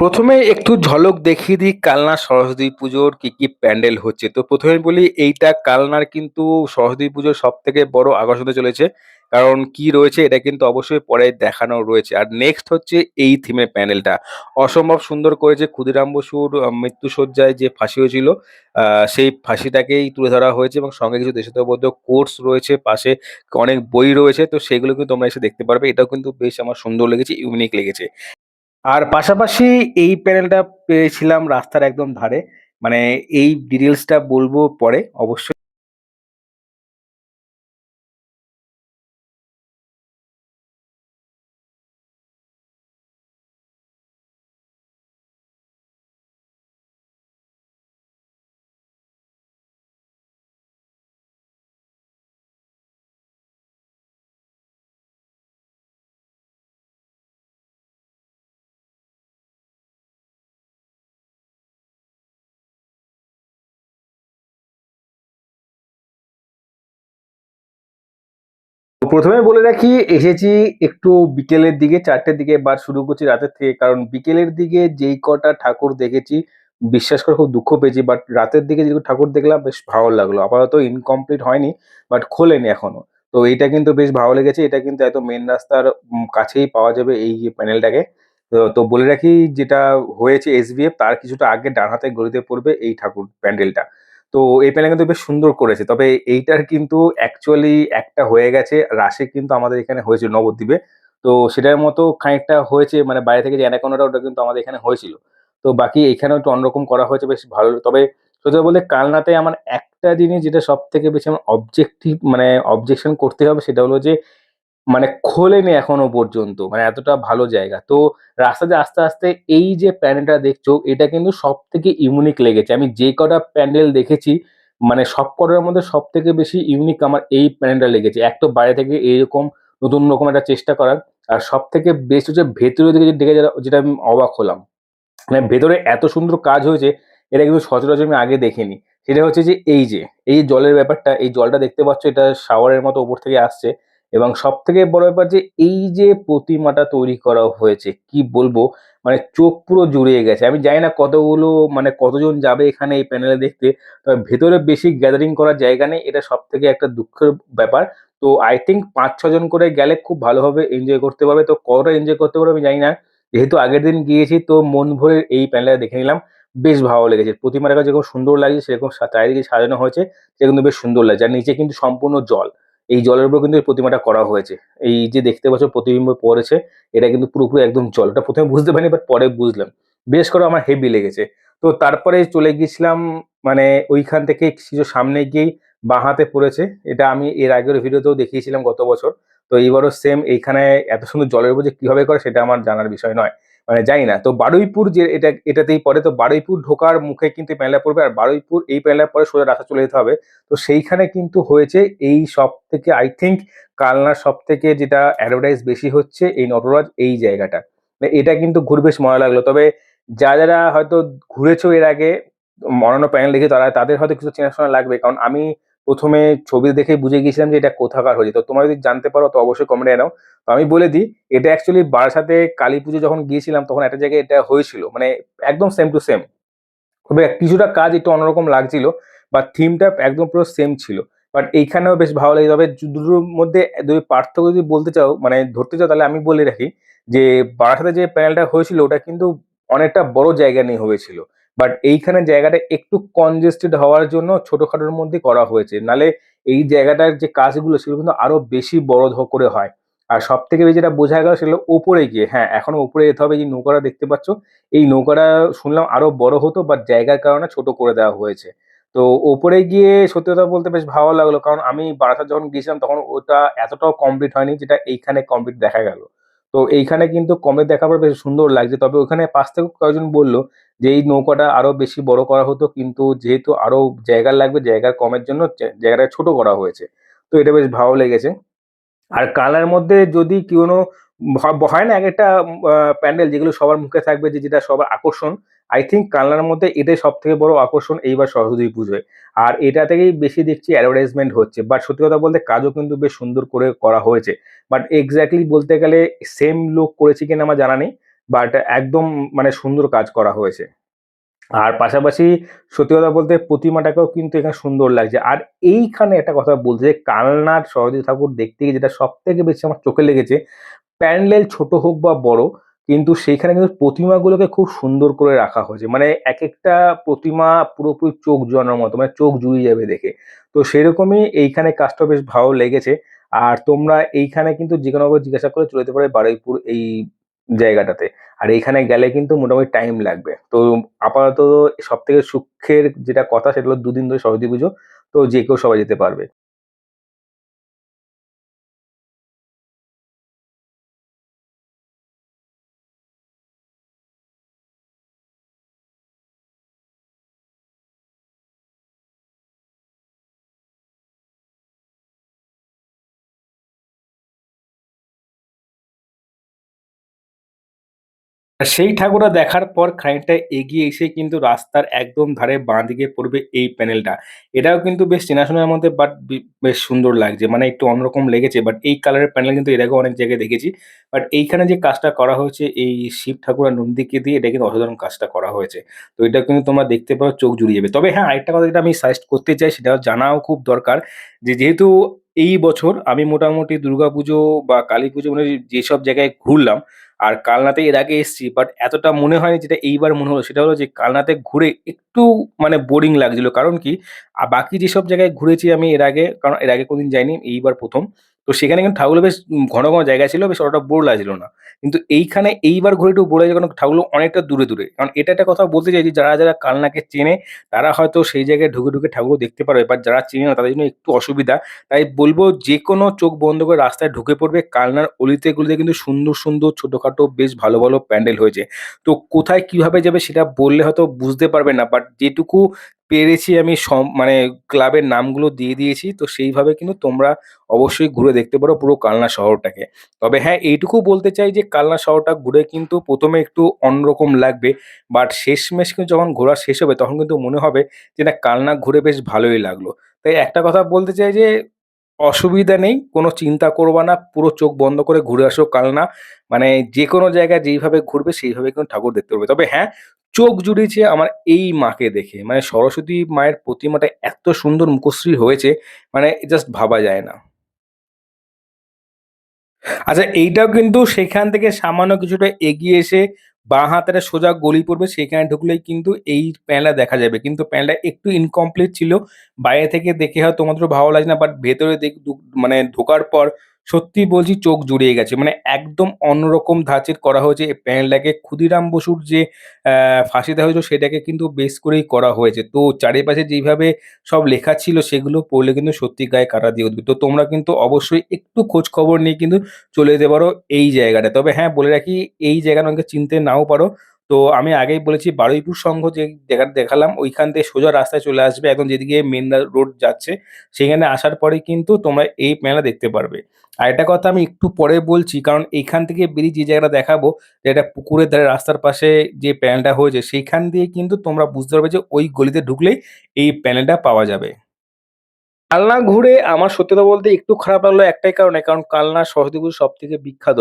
প্রথমে একটু ঝলক দেখিয়ে দিই কালনা সরস্বতী পুজোর কি, কি প্যান্ডেল হচ্ছে। তো প্রথমে বলি এইটা কালনার কিন্তু সরস্বতী পুজোর সব থেকে বড় আকর্ষণ চলেছে। কারণ কি রয়েছে এটা কিন্তু অবশ্যই পরে দেখানো রয়েছে। আর নেক্সট হচ্ছে এই থিমের প্যান্ডেলটা। অসম্ভব সুন্দর করেছে ক্ষুদিরাম বসুর আ মৃত্যুশয্যায় যে ফাঁসি হয়েছিল সেই ফাঁসিটাকেই তুলে ধরা হয়েছে এবং সঙ্গে কিছু দেশাত্মবোধক কোর্স রয়েছে, পাশে অনেক বই রয়েছে। তো সেগুলো কিন্তু তোমরা এসে দেখতে পারবে। এটাও কিন্তু বেশ আমার সুন্দর লেগেছে, ইউনিক লেগেছে। আর পাশাপাশি এই প্যানেলটা পেয়েছিলাম রাস্তার একদম ধারে। মানে এই ডিটেলসটা বলব পরে অবশ্যই। প্রথমে বলে রাখি, এসেছি একটু বিকেলের দিকে ৪ঃ০০ দিকে বার শুরু করছি রাতের থেকে। কারণ বিকেলের দিকে যেই কটা ঠাকুর দেখেছি, বিশ্বাস করে খুব দুঃখ পেয়েছি। বাট রাতের দিকে যেগুলো ঠাকুর দেখলাম, বেশ ভালো লাগল। আপাতত ইনকমপ্লিট হয়নি বাট খোলেনি এখনও। তো এইটা কিন্তু বেশ ভালো লেগেছে। এটা কিন্তু এত মেন রাস্তার কাছেই পাওয়া যাবে এই প্যানেলটাকে। তো বলে রাখি, যেটা হয়েছে এসভিএফ তার কিছুটা আগে ডান হাতের গলিতে পড়বে এই ঠাকুর, প্যান্ডেলটা। তো এই প্যানেল কিন্তু বেশ সুন্দর করেছে। তবে এইটার কিন্তু অ্যাকচুয়ালি একটা হয়ে গেছে রাসে কিন্তু আমাদের এখানে হয়েছিল নবদ্বীপে। তো সেটার মতো খানিকটা হয়েছে মানে বাইরে থেকে যে অ্যানাকোন্ডাটা, ওটা কিন্তু আমাদের এখানে হয়েছিল। তো বাকি এখানেও একটু অন্যরকম করা হয়েছে, বেশ ভালো। তবে সত্যি বলতে কালনাতে আমার একটা জিনিস যেটা সব থেকে বেশি আমার অবজেক্টিভ মানে অবজেকশন করতে হবে, সেটা হলো যে মানে খোলেনি এখনও পর্যন্ত। মানে এতটা ভালো জায়গা। তো রাস্তাতে আস্তে, আস্তে এই যে প্যান্ডেলটা দেখছ এটা কিন্তু সব থেকে ইউনিক লেগেছে। আমি যে কটা প্যান্ডেল দেখেছি মানে সবকটার মধ্যে সব থেকে বেশি ইউনিক আমার এই প্যান্ডেলটা লেগেছে। এক তো বাইরে থেকে এইরকম নতুন রকম একটা চেষ্টা করার। আর সব থেকে বেস্ট হচ্ছে ভেতরের দিকে দেখে যেটা আমি অবাক হলাম। মানে ভেতরে এত সুন্দর কাজ হয়েছে এটা কিন্তু সচরাচর আমি আগে দেখিনি। সেটা হচ্ছে যে এই যে, এই জলের ব্যাপারটা এই জলটা দেখতে পাচ্ছ এটা শাওয়ারের মতো উপর থেকে আসছে এবং সবথেকে বড় ব্যাপার যে এই যে প্রতিমাটা তৈরি করা হয়েছে, কি বলব মানে চোখ পুরো জুড়িয়ে গেছে। আমি জানি না কতগুলো মানে কতজন যাবে এখানে এই প্যানেলে দেখতে। তবে ভেতরে বেশি গ্যাদারিং করার জায়গা নেই। এটা সব থেকে একটা দুঃখের ব্যাপার। তো আই থিংক পাঁচ ছজন করে গেলে খুব ভালোভাবে এনজয় করতে পারবে। তো কতটা এনজয় করতে পারবে আমি জানি না। যেহেতু আগের দিন গিয়েছি, তো মন ভরে এই প্যান্ডেলটা দেখে নিলাম। বেশ ভালো লেগেছে। প্রতিমাটা যেরকম সুন্দর লাগছে, সেরকম চারিদিকে সাজানো হয়েছে সেটা কিন্তু বেশ সুন্দর লাগছে। আর নিচে কিন্তু সম্পূর্ণ জল। এই জলের উপর কিন্তু এই প্রতিমাটা করা হয়েছে। এই যে দেখতে পাচ্ছ, প্রতিবিম্ব পড়েছে, এটা কিন্তু পুরোপুরি একদম জল। ওটা ১ম এ বুঝতে পারিনি বাট পরে বুঝলাম। বেশ করে আমার হেভি লেগেছে। তো তারপরে চলে গেছিলাম মানে ওইখান থেকে কিছু সামনে গিয়েই বাঁ হাতে পড়েছে। এটা আমি এর আগের ভিডিওতেও দেখিয়েছিলাম গত বছর। তো এইবারও সেম এইখানে এত সুন্দর জলের উপর যে কীভাবে করে, সেটা আমার জানার বিষয় নয়। মানে জানি না। তো বারুইপুর যে এটা, এটাতেই পড়ে তো বারুইপুর ঢোকার মুখে কিন্তু প্যানেলটা পড়বে। আর বারুইপুর এই প্যানেলটার পরে সোজা রাস্তা চলে যেতে হবে। তো সেইখানে কিন্তু হয়েছে এই সব থেকে আই থিংক কালনার সব থেকে যেটা অ্যাডভার্টাইজ বেশি হচ্ছে এই নটরাজ এই জায়গাটা। মানে এটা কিন্তু ঘুরে বেশ মজা লাগল। তবে যা যারা হয়তো ঘুরেছো এর আগে অন্যান্য প্যানেল দেখে তারা, তাদের হয়তো কিছু চেনাশোনা লাগবে। কারণ আমি ১ম এ ছবি দেখেই বুঝে গিয়েছিলাম যে এটা কোথাকার হয়েছে। তো তোমরা যদি জানতে পারো, তো অবশ্যই কমেন্টে জানাও। তো আমি বলে দিই, এটা অ্যাকচুয়ালি বারাসাতে কালীপুজো যখন গিয়েছিলাম, তখন একটা জায়গায় এটা হয়েছিল। মানে একদম সেম টু সেম। তবে কিছুটা কাজ একটু অন্যরকম লাগছিল বা থিমটা একদম পুরো সেম ছিল। বাট এইখানেও বেশ ভালো লাগে তবে দুটোর মধ্যে দুই পার্থক্য যদি বলতে চাও মানে ধরতে চাও, তাহলে আমি বলে রাখি যে, বারাসাতে যে প্যানেলটা হয়েছিল, ওটা কিন্তু অনেকটা বড় জায়গা নিয়ে হয়েছিল। বাট এইখানে জায়গাটা একটু কনজেস্টেড হওয়ার জন্য ছোটখাটোর মধ্যে করা হয়েছে। নাহলে এই জায়গাটার যে কাজগুলো সেগুলো কিন্তু আরও বেশি বড় করে হয়। আর সবথেকে বেশি যেটা বোঝা গেল সেগুলো ওপরে গিয়ে হ্যাঁ, এখনও উপরে যেতে হবে। যে নৌকাটা দেখতে পাচ্ছ এই নৌকাটা শুনলাম আরও বড় হতো বাট জায়গার কারণে ছোট করে দেওয়া হয়েছে। তো ওপরে গিয়ে সত্যি কথা বলতে বেশ ভালো লাগল। কারণ আমি বারাসাত যখন গিয়েছিলাম তখন ওটা এতটাও কমপ্লিট হয়নি যেটা এইখানে কমপ্লিট দেখা গেল। তো এইখানে কিন্তু কমপ্লিট দেখার পর বেশ সুন্দর লাগছে। তবে ওখানে পাশ থেকেও কয়েকজন বলল যে এই নৌকাটা আরও বেশি বড় করা হতো, কিন্তু যেহেতু আরও জায়গা লাগবে, জায়গা কমের জন্য জায়গাটা ছোট করা হয়েছে। তো এটা বেশ ভালো লেগেছে। আর কালার মধ্যে যদি কোনো হয় না একেকটা আ, প্যান্ডেল যেগুলো সবার মুখে থাকবে, যে যেটা সবার আকর্ষণ। আই থিঙ্ক কালনার মধ্যে এটাই সব থেকে বড় আকর্ষণ এইবার সরস্বতী পুজোয়। আর এটা থেকেই বেশি দেখছি অ্যাডভার্টাইজমেন্ট হচ্ছে। বাট সত্যি কথা বলতে কাজও কিন্তু বেশ সুন্দর করে করা হয়েছে। বাট এক্স্যাক্টলি বলতে গেলে সেম লোক করেছে কিনা আমার জানা নেই। বাট একদম মানে সুন্দর কাজ করা হয়েছে। আর পাশাপাশি সত্যি কথা বলতে প্রতিমাটাকেও কিন্তু এখানে সুন্দর লাগছে। আর এইখানে একটা কথা বলতে যে, কালনার সরস্বতী ঠাকুর দেখতে গিয়ে যেটা সব থেকে বেশি আমার চোখে লেগেছে, প্যান্ডেল ছোট হোক বা বড়, কিন্তু সেইখানে কিন্তু প্রতিমাগুলোকে খুব সুন্দর করে রাখা হয়েছে। মানে এক একটা প্রতিমা পুরোপুরি চোখ জোয়ানোর মতো মানে চোখ জুড়িয়ে যাবে দেখে। তো সেরকমই এইখানে কাজটা বেশ ভালো লেগেছে। আর তোমরা এইখানে কিন্তু যে কোনো জিজ্ঞাসা করে চলে যেতে পারে বারুইপুর এই জায়গাটাতে। আর এখানে গেলে কিন্তু মোটামুটি টাইম লাগবে। তো আপাতত সব থেকে সুখের যেটা কথা সেটা হলো দুদিন ধরে সরস্বতী পুজো, তো যে কেউ সবাই যেতে পারবে। সেই ঠাকুরটা দেখার পর খানিকটা এগিয়ে এসে কিন্তু রাস্তার একদম ধারে বাঁ দিকে পড়বে এই প্যানেলটা। এটাও কিন্তু বেশ চেনাশোনার মধ্যে বাট বেশ সুন্দর লাগছে। মানে একটু অন্যরকম লেগেছে বাট এই কালারের প্যানেল কিন্তু আগেও অনেক জায়গায় দেখেছি। বাট এইখানে যে কাজটা করা হয়েছে, এই শিব ঠাকুর নন্দীকে দিয়ে, এটা কিন্তু অসাধারণ কাজটা করা হয়েছে। তো এটা কিন্তু তোমরা দেখতে পারো, চোখ জুড়িয়ে যাবে। তবে হ্যাঁ আরেকটা কথা যেটা আমি সাজেস্ট করতে চাই, সেটা জানাও খুব দরকার যে যেহেতু এই বছর আমি মোটামুটি দুর্গাপুজো বা কালী পুজো মানে যেসব জায়গায় ঘুরলাম আর কালনাতে এর আগে এসছি বাট এতটা মনে হয়নি যেটা এইবার মনে হলো। সেটা হলো যে কালনাতে ঘুরে একটু মানে বোরিং লাগছিল। কারণ কি? আর বাকি যেসব জায়গায় ঘুরেছি আমি এর আগে, কারণ এর আগে কোনদিন যাইনি, এইবার ১ম। তো সেখানে কিন্তু ঠাকুরগুলো বেশ ঘন, ঘন জায়গা ছিল বেশ অতটা বোর লাগছিল না। কিন্তু এইখানে এইবার ঘুরে বোর লাগছে কারণ ঠাকুরগুলো অনেকটা দূরে, দূরে। কারণ এটা একটা কথা বলতে চাই যে যারা, যারা কালনাকে চেনে তারা হয়তো সেই জায়গায় ঢুকে, ঢুকে ঠাকুরগুলো দেখতে পারবে। বাট যারা চেনে না তাদের জন্য একটু অসুবিধা। তাই বলব যে কোনো চোখ বন্ধ করে রাস্তায় ঢুকে পড়বে কালনার অলিতে গলিতে কিন্তু সুন্দর, সুন্দর ছোটোখাটো বেশ ভালো, ভালো প্যান্ডেল হয়েছে। তো কোথায় কীভাবে যাবে সেটা বললে হয়তো বুঝতে পারবে না। বাট যেটুকু পেরেছি আমি সম মানে ক্লাবের নামগুলো দিয়ে দিয়েছি। তো সেইভাবে কিন্তু তোমরা অবশ্যই ঘুরে দেখতে পারো পুরো কালনা শহরটাকে। তবে হ্যাঁ, এইটুকু বলতে চাই যে কালনা শহরটা ঘুরে কিন্তু প্রথমে একটু অন্যরকম লাগবে। বাট শেষমেষ কিন্তু যখন ঘোরা শেষ হবে তখন কিন্তু মনে হবে যে না কালনা ঘুরে বেশ ভালোই লাগল। তাই একটা কথা বলতে চাই যে অসুবিধা নেই, কোনো চিন্তা করবা না। পুরো চোখ বন্ধ করে ঘুরে আসো কালনা। মানে যে কোনো জায়গায় যেইভাবে ঘুরবে সেইভাবে কিন্তু ঠাকুর দেখতে পারবে। তবে হ্যাঁ, চোখ জুড়েছে আমার এই মাকে দেখে। মানে সরস্বতী মায়ের প্রতিমাটা এত সুন্দর মুখশ্রী হয়েছে মানে জাস্ট ভাবা যায় না। আচ্ছা এইটাও কিন্তু সেখান থেকে সামান্য কিছুটা এগিয়ে এসে বাঁ হাতে একটা সোজা গলি পড়বে, সেখানে ঢুকলেই কিন্তু এই প্যানেলটা দেখা যাবে। কিন্তু প্যানেলটা একটু ইনকমপ্লিট ছিল। বাইরে থেকে দেখে হয়তো তোমাদেরও ভালো লাগছে না বাট ভেতরে মানে ঢোকার পর সত্যি বলছি চোখ জুড়িয়ে গেছে। মানে একদম অন্যরকম ধাঁচের করা হয়েছে এই প্যানেলটাকে। ক্ষুদিরাম বসুর যে ফাঁসি দেওয়া হয়েছিল সেটাকে কিন্তু বেশ করেই করা হয়েছে। তো চারিপাশে যেভাবে সব লেখা ছিল সেগুলো পড়লে কিন্তু সত্যি গায়ে কাঁটা দিয়ে উঠবে। তো তোমরা কিন্তু অবশ্যই একটু খোঁজ খবর নিয়ে কিন্তু চলে যেতে পারো এই জায়গাটায়। তবে হ্যাঁ, বলে রাখি এই জায়গাটা অনেকে চিনতে নাও পারো। তো আমি আগেই বলেছি বারুইপুর সংঘ যে দেখালাম, ওইখান থেকে সোজা রাস্তায় চলে আসবে, একদম যেদিকে মেন রোড যাচ্ছে, সেখানে আসার পরেই কিন্তু তোমরা এই মেলা দেখতে পারবে। আরেকটা কথা আমি একটু পরে বলছি, কারণ এইখান থেকে বেরিয়ে যে জায়গাটা দেখাবো যে যেটা পুকুরের ধারে রাস্তার পাশে যে প্যানেলটা হয়েছে, সেইখান দিয়ে কিন্তু তোমরা বুঝতে পারবে যে ওই গলিতে ঢুকলেই এই প্যানেলটা পাওয়া যাবে। কালনা ঘুরে আমার সত্যি কথা বলতে একটু খারাপ লাগল একটাই কারণে, কারণ কালনা সরস্বতী সব থেকে বিখ্যাত।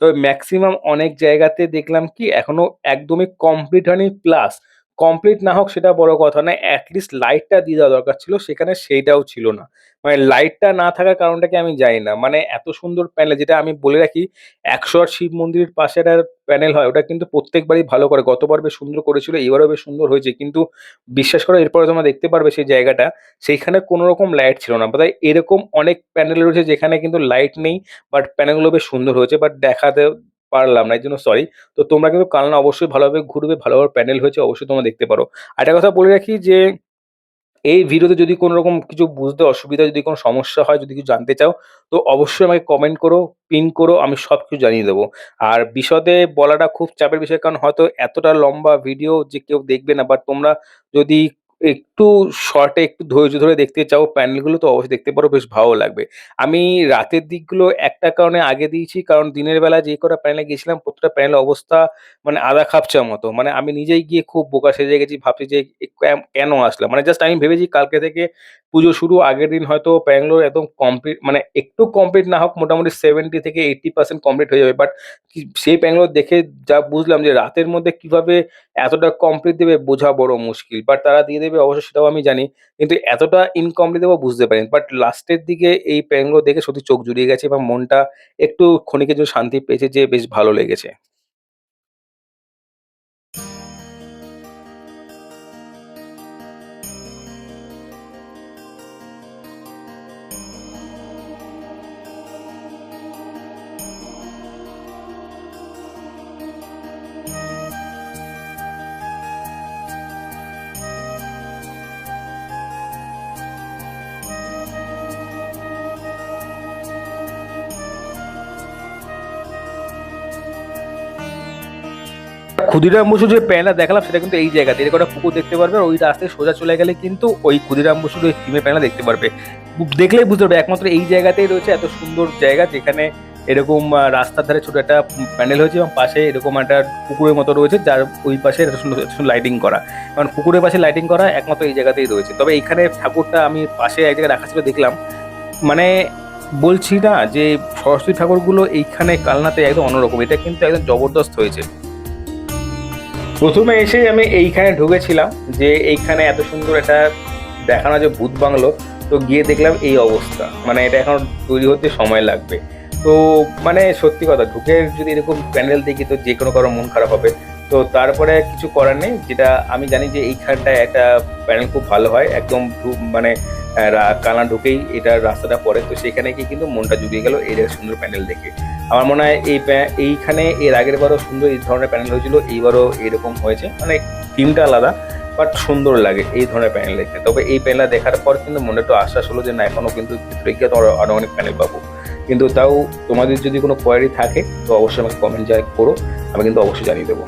তবে ম্যাক্সিমাম অনেক জায়গাতে দেখলাম কি এখনও একদমই কমপ্লিট হয়নি প্লাস কমপ্লিট না হোক সেটা বড় কথা না অ্যাটলিস্ট লিস্ট লাইটটা দিয়ে দেওয়া দরকার ছিল সেখানে সেইটাও ছিল না। মানে লাইটটা না থাকার কারণটা কি আমি জানি না। মানে এত সুন্দর প্যানেল যেটা আমি বলে রাখি ১০৮ শিব মন্দিরের পাশে একটা প্যানেল হয় ওটা কিন্তু প্রত্যেকবারই ভালো করে। গতবার বেশ সুন্দর করেছিল এবারেও বেশ সুন্দর হয়েছে। কিন্তু বিশ্বাস করো এরপরে তোমরা দেখতে পারবে সেই জায়গাটা সেইখানে কোনো রকম লাইট ছিল না। বোধহয় এরকম অনেক প্যানেল রয়েছে যেখানে কিন্তু লাইট নেই বাট প্যানেলগুলো বেশ সুন্দর হয়েছে বাট দেখাতে পারলাম না। এই জন্য সরি। তো তোমরা কিন্তু কালনা অবশ্যই ভালোভাবে ঘুরবে, ভালোভাবে প্যানেল হয়েছে অবশ্যই তোমরা দেখতে পারো। আর একটা কথা বলে রাখি যে এই ভিডিওতে যদি কোনো রকম কিছু বুঝতে অসুবিধা যদি কোনো সমস্যা হয়, যদি কিছু জানতে চাও তো অবশ্যই আমাকে কমেন্ট করো, পিন করো আমি সব কিছু জানিয়ে দেবো। আর বিশদে বলাটা খুব চাপের বিষয় কারণ হয়তো এতটা লম্বা ভিডিও যে কেউ দেখবে না বাট তোমরা যদি একটু শর্টে একটু ধৈর্য ধরে দেখতে চাও প্যানেলগুলো, তো অবশ্যই দেখতে পারো, বেশ ভালো লাগবে। আমি রাতের দিকগুলো একটা কারণে আগে দিয়েছি, কারণ দিনের বেলা যে কটা প্যানেলে গেছিলাম, প্রত্যেকটা প্যানেলের অবস্থা মানে আধা খাপচার মতো। মানে আমি নিজেই গিয়ে খুব বোকা সেজে গেছি, ভাবছি যে কেন আসলাম? মানে জাস্ট আমি ভেবেছি কালকে থেকে পুজো শুরু, আগের দিন হয়তো প্যানেলগুলো একদম কমপ্লিট মানে একটু কমপ্লিট না হোক, মোটামুটি 70 থেকে 80% কমপ্লিট হয়ে যাবে। বাট সেই প্যানেলগুলো দেখে যা বুঝলাম যে রাতের মধ্যে কীভাবে এতটা কমপ্লিট দেবে, বোঝা বড় মুশকিল। বাট তারা দিয়ে দেবে অবশ্য সেটাও আমি জানি। কিন্তু এতটা ইনকমপ্লিট দেবো বুঝতে পারিনি। বাট লাস্টের দিকে এই প্যানগুলো দেখে সত্যি চোখ জুড়িয়ে গেছে এবং মনটা একটু ক্ষণিকের জন্য শান্তি পেয়েছে যে বেশ ভালো লেগেছে। ক্ষুদিরাম বসু যে প্যানেলটা দেখালাম, সেটা কিন্তু এই জায়গাতে। এর কটা পুকুর দেখতে পারবে ওই রাস্তায় সোজা চলে গেলে কিন্তু ওই ক্ষুদিরাম বসুর ওই থিমের প্যানেলটা দেখতে পারবে। দেখলেই বুঝতে পারবে, একমাত্র এই জায়গাতেই রয়েছে এত সুন্দর জায়গা, যেখানে এরকম রাস্তার ধারে ছোট একটা প্যান্ডেল হয়েছে, এবং পাশে এরকম একটা পুকুরের মতো রয়েছে, যার ওই পাশে লাইটিং করা। কারণ পুকুরের পাশে লাইটিং করা একমাত্র এই জায়গাতেই রয়েছে। তবে এখানে ঠাকুরটা আমি পাশে এক জায়গায় রাখা ছিল দেখলাম। মানে বলছি না যে সরস্বতী ঠাকুরগুলো এইখানে কালনাতে একদম অন্যরকম। এটা কিন্তু একদম জবরদস্ত হয়েছে। প্রথমে এসেই আমি এইখানে ঢুকেছিলাম যে এইখানে এত সুন্দর একটা দেখানো যে ভূত বাংলো, তো গিয়ে দেখলাম এই অবস্থা। মানে এটা এখন তৈরি হতে সময় লাগবে। তো মানে সত্যি কথা, ঢুকে যদি এরকম প্যান্ডেল দেখি তো যে কোনো কারও মন খারাপ হবে। তো তারপরে কিছু করার নেই, যেটা আমি জানি যে এইখানটায় একটা প্যান্ডেল খুব ভালো হয়। একদম মানে কানা ঢুকেই এটার রাস্তাটা পড়ে। তো সেখানে গিয়ে কিন্তু মনটা জুগিয়ে গেল এই সুন্দর প্যান্ডেল দেখে। আমার মনে হয় এই এইখানে এর আগের বারও সুন্দর এই ধরনের প্যানেল হয়েছিল, এইবারও এরকম হয়েছে। মানে থিমটা আলাদা, বাট সুন্দর লাগে এই ধরনের প্যানেল দেখতে। তবে এই প্যানেলটা দেখার পর কিন্তু মনে একটু আশ্বাস হলো যে না এখনও কিন্তু ভিতরে গিয়ে তোমার আরও অনেক প্যানেল পাবো। কিন্তু তাও তোমাদের যদি কোনো কোয়ারি থাকে, তো অবশ্যই আমাকে কমেন্ট করো, আমি কিন্তু অবশ্যই জানিয়ে দেবো।